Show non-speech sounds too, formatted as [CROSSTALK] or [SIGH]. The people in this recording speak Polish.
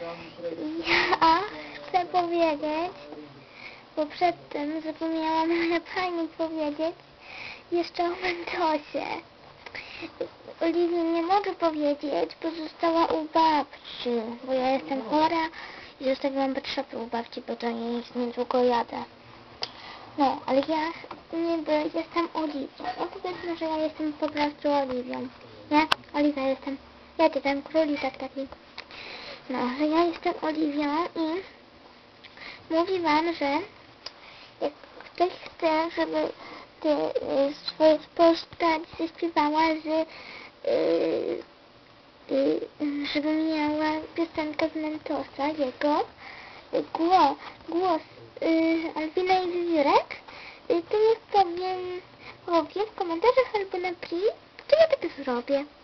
Ja chcę powiedzieć, bo przedtem zapomniałam [LAUGHS] pani powiedzieć jeszcze o Mentosie. Oliwii nie mogę powiedzieć, bo została u babci, bo ja jestem chora i zostawiłam potrzeby u babci, bo do niej niedługo jadę. No, ale ja niby jestem Oliwią. No powiedzmy, że ja jestem po prostu Oliwią. Nie? Oliwia jestem. Ja ten króliczek taki. No, że ja jestem Oliwią i mówi wam, że jak ktoś chce, żeby ty y, swoją postać zaśpiewała z y, y, żeby miała piosenkę z Mentosa, jego głos, głos y, Alwina i Wiewiórek, y, to niech powiem powie w komentarzach albo na pri, to ja tak zrobię.